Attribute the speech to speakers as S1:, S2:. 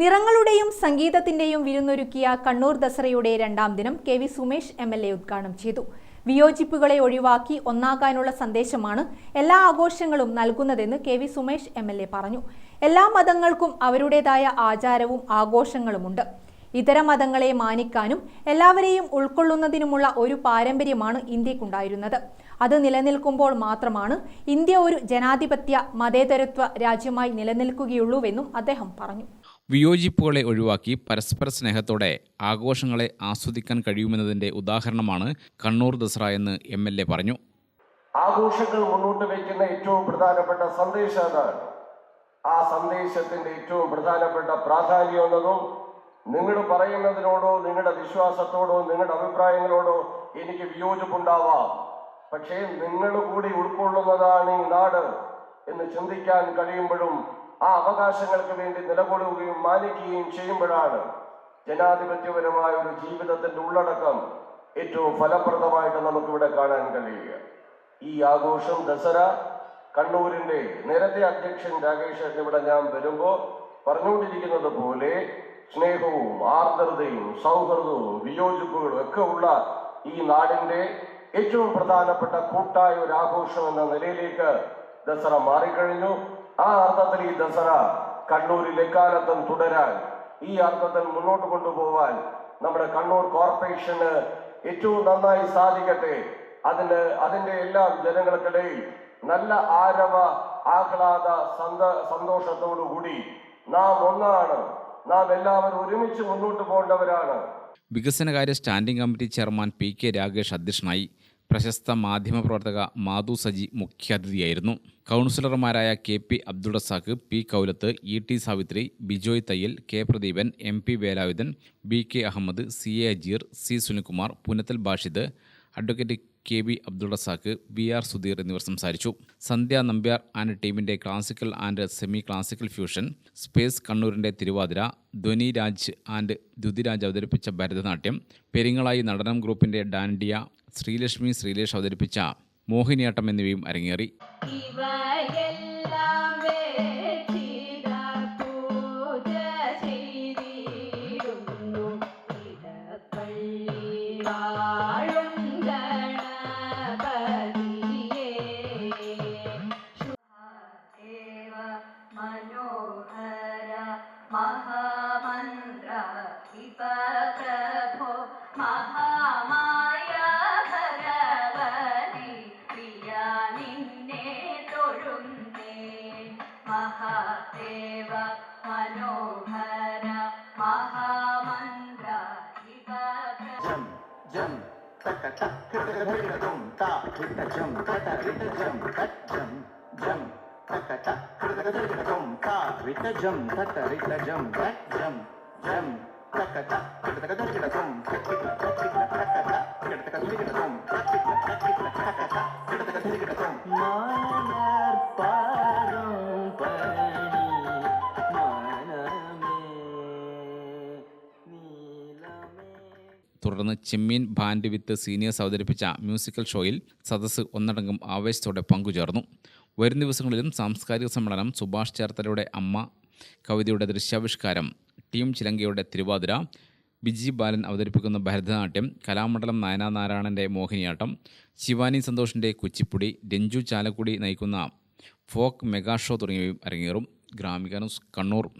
S1: നിറങ്ങളുടെയും സംഗീതത്തിന്റെയും വിരുന്നൊരുക്കിയ കണ്ണൂർ ദസറയുടെ രണ്ടാം ദിനം K V Sumesh M L A ഉദ്ഘാടനം ചെയ്തു. വിയോജിപ്പുകളെ ഒഴിവാക്കി ഒന്നാകാനുള്ള സന്ദേശമാണ് എല്ലാ ആഘോഷങ്ങളും നൽകുന്നതെന്ന് K V Sumesh M L A പറഞ്ഞു. എല്ലാ മതങ്ങൾക്കും അവരുടേതായ ആചാരവും ആഘോഷങ്ങളുമുണ്ട്. ഇതര മതങ്ങളെ മാനിക്കാനും എല്ലാവരെയും ഉൾക്കൊള്ളുന്നതിനുമുള്ള ഒരു പാരമ്പര്യമാണ് ഇന്ത്യക്കുണ്ടായിരുന്നത്. അത് നിലനിൽക്കുമ്പോൾ മാത്രമാണ് ഇന്ത്യ ഒരു ജനാധിപത്യ മതേതരത്വ രാജ്യമായി നിലനിൽക്കുകയുള്ളൂവെന്നും അദ്ദേഹം പറഞ്ഞു.
S2: വിയോജിപ്പുകളെ ഒഴിവാക്കി പരസ്പര സ്നേഹത്തോടെ ആഘോഷങ്ങളെ ആസ്വദിക്കാൻ കഴിയുമെന്നതിന്റെ ഉദാഹരണമാണ് കണ്ണൂർ ദസറ എന്ന് എം എൽ എ പറഞ്ഞു.
S3: ആഘോഷങ്ങൾ മുന്നോട്ട് വയ്ക്കുന്ന ഏറ്റവും പ്രധാനപ്പെട്ട സന്ദേശം ആ സന്ദേശത്തിന്റെ ഏറ്റവും പ്രധാനപ്പെട്ട പ്രാധാന്യം എന്നതും നിങ്ങൾ പറയുന്നതിനോടോ നിങ്ങളുടെ വിശ്വാസത്തോടോ നിങ്ങളുടെ അഭിപ്രായങ്ങളോടോ എനിക്ക് വിയോജിപ്പുണ്ടാവാം. പക്ഷേ നിങ്ങൾ കൂടി ഉൾക്കൊള്ളുന്നതാണ് ഈ നാട് എന്ന് ചിന്തിക്കാൻ കഴിയുമ്പോഴും ആ അവകാശങ്ങൾക്ക് വേണ്ടി നിലകൊള്ളുകയും മാനിക്കുകയും ചെയ്യുമ്പോഴാണ് ജനാധിപത്യപരമായ ഒരു ജീവിതത്തിന്റെ ഉള്ളടക്കം ഏറ്റവും ഫലപ്രദമായിട്ട് നമുക്കിവിടെ കാണാൻ കഴിയുക. ഈ ആഘോഷം ദസറ കണ്ണൂരിന്റെ നേരത്തെ അധ്യക്ഷൻ രാകേഷ് ഇവിടെ ഞാൻ വരുമ്പോ പറഞ്ഞുകൊണ്ടിരിക്കുന്നത് പോലെ സ്നേഹവും ആർദ്രതയും സൗഹൃദവും വിയോജിപ്പുകളും ഒക്കെ ഉള്ള ഈ നാടിന്റെ ഏറ്റവും പ്രധാനപ്പെട്ട കൂട്ടായ ഒരു ആഘോഷം എന്ന നിലയിലേക്ക് ദസറ മാറിക്കഴിഞ്ഞു. ആ അർത്ഥത്തിൽ ഈ ദസറ കണ്ണൂരിൽ എക്കാലത്തും തുടരാൻ ഈ അർത്ഥത്തിൽ മുന്നോട്ട് കൊണ്ടുപോവാൻ നമ്മുടെ കണ്ണൂർ കോർപ്പറേഷന് ഏറ്റവും നന്നായി സാധിക്കട്ടെ. അതിന് അതിന്റെ എല്ലാം ജനങ്ങൾക്കിടയിൽ നല്ല ആരവ ആഹ്ലാദ സന്ത സന്തോഷത്തോടുകൂടി നാം ഒന്നാണ്. നാം എല്ലാവരും ഒരുമിച്ച് മുന്നോട്ട് പോകേണ്ടവരാണ്.
S2: വികസനകാര്യ standing committee chairman P K Rakesh അധ്യക്ഷനായി പ്രശസ്ത മാധ്യമപ്രവർത്തക മാധു സജി മുഖ്യാതിഥിയായിരുന്നു. കൗൺസിലർമാരായ K P Abdul Razak P Kaulath E T Savithri Bijoy Thayyil K Pradeepan M P Velayudhan B K Ahmed C A Ajeer C Sunilkumar Punathil Bashid advocate K B Abdul Razak R Sudheer എന്നിവർ സംസാരിച്ചു. Sandhya Nambiar and ടീമിന്റെ classical and semi classical fusion space കണ്ണൂരിന്റെ Thiruvathira Dhwani Raj and ദ്യുതിരാജ് അവതരിപ്പിച്ച ഭരതനാട്യം പെരിങ്ങളായി നടനം ഗ്രൂപ്പിന്റെ ഡാൻഡിയ ശ്രീലക്ഷ്മി ശ്രീലേഷ് അവതരിപ്പിച്ച മോഹിനിയാട്ടം എന്നിവയും അരങ്ങേറി.
S4: महादेव मनोहर महामन्द्र शिव जं जं तक तक कृतघृतगुं ता कृतजं तत कृतजं तज्जं जं तक तक कृतघृतगुं ता कृतजं तत कृतजं तज्जं जं तक तक कृतघृतगुं
S2: തുടർന്ന് ചെമ്മീൻ ബാൻഡ് വിത്ത് സീനിയേഴ്സ് അവതരിപ്പിച്ച മ്യൂസിക്കൽ ഷോയിൽ സദസ്സ് ഒന്നടങ്കം ആവേശത്തോടെ പങ്കുചേർന്നു. വരും ദിവസങ്ങളിലും സാംസ്കാരിക സമ്മേളനം സുഭാഷ് ചേർത്തലയുടെ അമ്മ കവിതയുടെ ദൃശ്യാവിഷ്കാരം ടീം ചിലങ്കയുടെ തിരുവാതിര ബിജി ബാലൻ അവതരിപ്പിക്കുന്ന ഭരതനാട്യം കലാമണ്ഡലം നയനാനാരായണന്റെ മോഹിനിയാട്ടം ശിവാനി സന്തോഷിന്റെ കുച്ചിപ്പുടി രഞ്ജു ചാലക്കുടി നയിക്കുന്ന ഫോക്ക് മെഗാ ഷോ തുടങ്ങിയവയും അരങ്ങേറും. ഗ്രാമിക ന്യൂസ് കണ്ണൂർ.